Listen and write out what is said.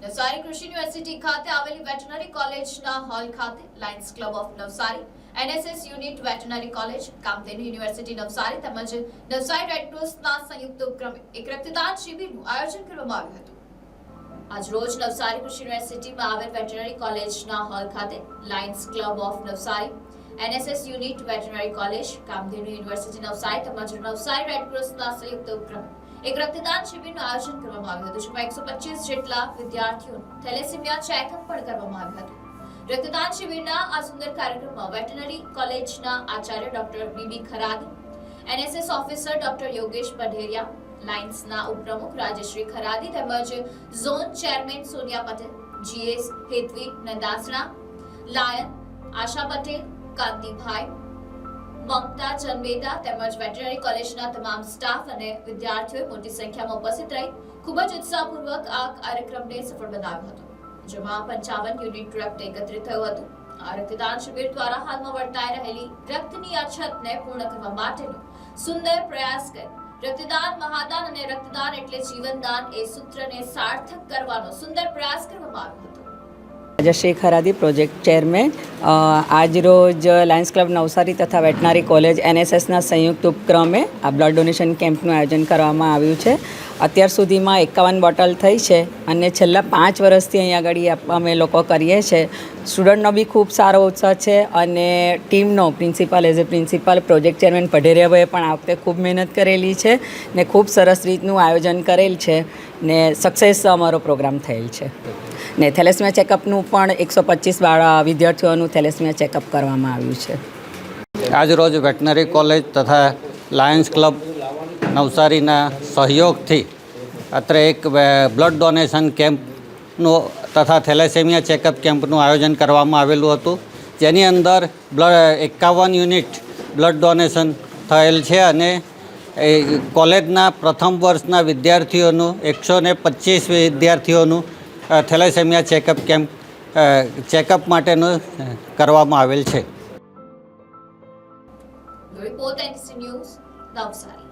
નવસારી કૃષિ યુનિવર્સિટી ખાતે આવેલી વેટરનરી કોલેજના હોલ ખાતે Lions Club of Navsari NSS unit veterinary college Kamdhenu university Navsari તેમજ નવસારી રેડક્રોસના સંયુક્ત ઉપક્રમે એક રક્તદાન શિબિરનું આયોજન કરવામાં આવ્યું હતું. આજ રોજ નવસારી કૃષિ યુનિવર્સિટીમાં આવેલ વેટરનરી કોલેજના હોલ ખાતે Lions Club of Navsari NSS unit veterinary college Kamdhenu university Navsari તેમજ નવસારી રેડક્રોસના સંયુક્ત ઉપક્રમે એક રક્તદાન શિબિરનું આયોજન કરવામાં આવ્યું હતું, જેમાં એકસો પચીસ જેટલા વિદ્યાર્થીઓનું થેલેસીમિયા ચેકઅપ પણ કરવામાં આવ્યું હતું. રક્તદાન શિબિરના આ સુંદર કાર્યક્રમમાં વેટરનરી કોલેજના Acharya doctor B B Kharad NSS officer doctor Yogesh Padheriya, લાઇન્સના ઉપપ્રમુખ રાજેશ્રી ખરાદી તેમજ zone chairman Sonia Patel, GS Hetvi Nandasana, lion Asha Patel, Kantibhai Mamta Chambeda તેમજ વેટરનરી કોલેજના તમામ સ્ટાફ અને વિદ્યાર્થીઓએ મોટી સંખ્યામાં ઉપસ્થિત રહી. ખૂબ જ ઉત્સાહપૂર્વક આ કાર્યક્રમને સફળ બનાવ્યો હતો, જેમાં પંચાવન યુનિટ રક્ત એકત્રિત થયું હતું. આ રક્તદાન શિબિર દ્વારા હાલમાં વર્તાઈ રહેલી રક્તની અછતને પૂર્ણ કરવા માટેનો સુંદર પ્રયાસ કરી. રક્તદાન મહાદાન અને રક્તદાન એટલે જીવનદાન એ સૂત્રને સાર્થક કરવાનો સુંદર પ્રયાસ કરવામાં આવ્યો હતો. Rajshree Haradi project chairman. આજરોજ લાયન્સ ક્લબ નવસારી તથા વેટનરી કોલેજ એનએસએસના સંયુક્ત ઉપક્રમે આ બ્લડ ડોનેશન કેમ્પનું આયોજન કરવામાં આવ્યું છે. અત્યાર સુધીમાં એકાવન બોટલ થઈ છે અને છેલ્લા પાંચ વર્ષથી અહીંયા આગળ અમે લોકો કરીએ છીએ. સ્ટુડન્ટનો બી ખૂબ સારો ઉત્સાહ છે અને ટીમનો principal, as a principal, project chairman પઢેરિયાભાઈએ પણ આ વખતે ખૂબ મહેનત કરેલી છે ને ખૂબ સરસ રીતનું આયોજન કરેલ છે ને સક્સેસ અમારો પ્રોગ્રામ થયેલ છે. ને થેલેસમિયા ચેકઅપનું પણ એકસો પચીસ બાળા, વિદ્યાર્થીઓનું થેલેસમિયા ચેકઅપ કરવામાં આવ્યું છે. આજ રોજ વેટનરી કોલેજ તથા લાયન્સ ક્લબ નવસારીના સહયોગથી અત્રે એક બ્લડ ડોનેશન કેમ્પનું તથા થેલેસેમિયા ચેકઅપ કેમ્પનું આયોજન કરવામાં આવેલું હતું. જેની અંદર બ્લડ એકાવન યુનિટ બ્લડ ડોનેશન થયેલ છે અને એ કોલેજના પ્રથમ વર્ષના વિદ્યાર્થીઓનું, એકસો ને પચીસ વિદ્યાર્થીઓનું થેલેસેમિયા ચેકઅપ કેમ્પ ચેકઅપ માટેનું કરવામાં આવેલ છે. Report news Navsari